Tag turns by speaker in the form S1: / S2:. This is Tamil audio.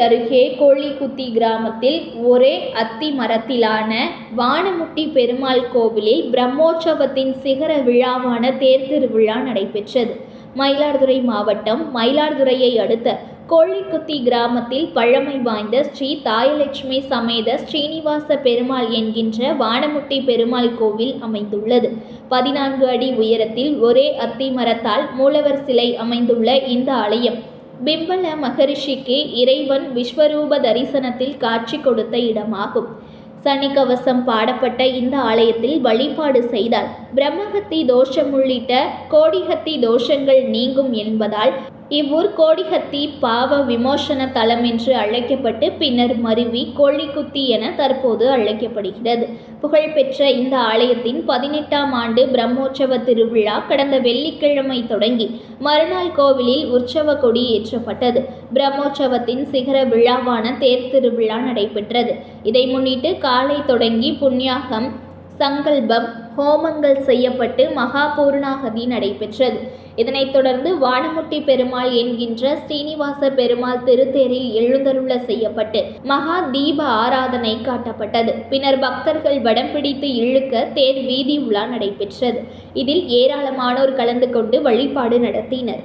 S1: அருகே கோழிக்குத்தி கிராமத்தில் ஒரே அத்தி மரத்திலான வானமுட்டி பெருமாள் கோவிலில் பிரம்மோற்சவத்தின் சிகர விழாவான தேர் திருவிழா நடைபெற்றது. மயிலாடுதுறை மாவட்டம் மயிலாடுதுறையை அடுத்த கோழிக்குத்தி கிராமத்தில் பழமை வாய்ந்த ஸ்ரீ தாயலட்சுமி சமேத ஸ்ரீனிவாச பெருமாள் என்கின்ற வானமுட்டி பெருமாள் கோவில் அமைந்துள்ளது. பதினான்கு அடி உயரத்தில் ஒரே அத்தி மரத்தால் மூலவர் சிலை அமைந்துள்ள இந்த ஆலயம் பிம்பல மகரிஷிக்கு இறைவன் விஸ்வரூப தரிசனத்தில் காட்சி கொடுத்த இடமாகும். சனிக்கவசம் பாடப்பட்ட இந்த ஆலயத்தில் வழிபாடு செய்தால் பிரம்மகத்தி தோஷம் உள்ளிட்ட கோடிகத்தி தோஷங்கள் நீங்கும் என்பதால் இவ்வூர் கோடிகத்தி பாவ விமோசன தலம் என்று அழைக்கப்பட்டு பின்னர் மருவி கோழிக்குத்தி என தற்போது அழைக்கப்படுகிறது. புகழ்பெற்ற இந்த ஆலயத்தின் பதினெட்டாம் ஆண்டு பிரம்மோற்சவ திருவிழா கடந்த வெள்ளிக்கிழமை தொடங்கி மறுநாள் கோவிலில் உற்சவ கொடி ஏற்றப்பட்டது. பிரம்மோற்சவத்தின் சிகர விழாவான தேர் திருவிழா நடைபெற்றது. இதை முன்னிட்டு காலை தொடங்கி புண்ணியாகம் சங்கல்பம் ஹோமங்கள் செய்யப்பட்டு மகாபூர்ணாகதி நடைபெற்றது. இதனைத் தொடர்ந்து வானமுட்டி பெருமாள் என்கின்ற ஸ்ரீனிவாச பெருமாள் திருத்தேரில் எழுந்தருள செய்யப்பட்டு மகா தீப ஆராதனை காட்டப்பட்டது. பின்னர் பக்தர்கள் வடம் பிடித்து இழுக்க தேர் வீதி உலா நடைபெற்றது. இதில் ஏராளமானோர் கலந்து கொண்டு வழிபாடு நடத்தினர்.